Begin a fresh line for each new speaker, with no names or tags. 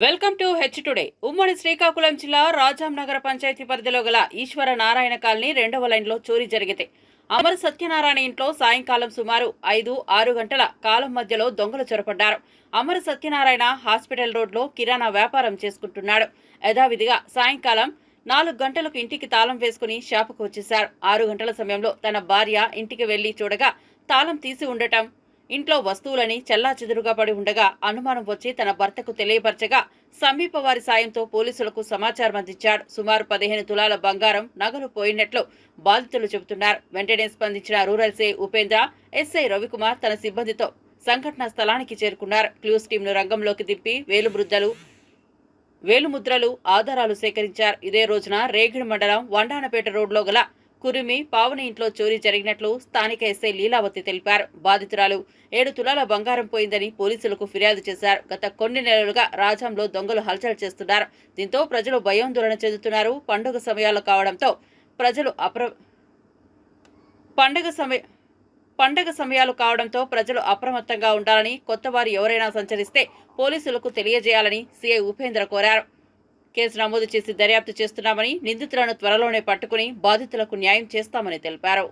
Welcome to H today. ఉమ్మడి శ్రీకాకుళం జిల్లా రాజాం నగర పంచాయతీ పరిధిలో గల ఈశ్వర నారాయణ కాలనీ రెండవ లైన్లో చోరీ జరిగింది. అమర సత్యనారాయణ ఇంట్లో సాయంకాలం సుమారు ఐదు ఆరు గంటల కాలం మధ్యలో దొంగలు చొరపడ్డారు. అమర సత్యనారాయణ హాస్పిటల్ రోడ్లో కిరాణా వ్యాపారం చేసుకుంటున్నాడు. యథావిధిగా సాయంకాలం నాలుగు గంటలకు ఇంటికి తాళం వేసుకుని షాపుకు వచ్చేశారు. ఆరు గంటల సమయంలో తన భార్య ఇంటికి వెళ్ళి చూడగా తాళం తీసి ఉండటం ఇంట్లో వస్తువులని చెల్లాచెదురుగా పడి ఉండగా అనుమానం వచ్చి తన భర్తకు తెలియపరచగా సమీప వారి సాయంతో పోలీసులకు సమాచారం అందించాడు. సుమారు పదిహేను తులాల బంగారం నగలు పోయినట్లు బాధితులు చెబుతున్నారు. వెంటనే స్పందించిన రూరల్ సే ఉపేంద్ర ఎస్ఐ రవికుమార్ తన సిబ్బందితో సంఘటనా స్థలానికి చేరుకున్నారు. క్లూస్ టీంను రంగంలోకి దింపి వేలుబృద్దలు వేలుముద్రలు ఆధారాలు సేకరించారు. ఇదే రోజున రేగిడి మండలం వండానపేట రోడ్లో గల కురిమి పావని ఇంట్లో చోరీ జరిగినట్లు స్థానిక ఎస్ఐ లీలావతి తెలిపారు. బాధితురాలు ఏడు తులాల బంగారం పోయిందని పోలీసులకు ఫిర్యాదు చేశారు. గత కొన్ని నెలలుగా రాజంలో దొంగలు హల్చల్ చేస్తున్నారు. దీంతో ప్రజలు భయాందోళన చెందుతున్నారు. పండుగ సమయాలు కావడంతో ప్రజలు అప్ర పండుగ సమయ పండగ సమయాలు కావడంతో ప్రజలు అప్రమత్తంగా ఉండాలని కొత్తవారు ఎవరైనా సంచరిస్తే పోలీసులకు తెలియజేయాలని సీఐ ఉపేంద్ర కోరారు. కేసు నమోదు చేసి దర్యాప్తు చేస్తున్నామని నిందితులను త్వరలోనే పట్టుకుని బాధితులకు న్యాయం చేస్తామని తెలిపారు.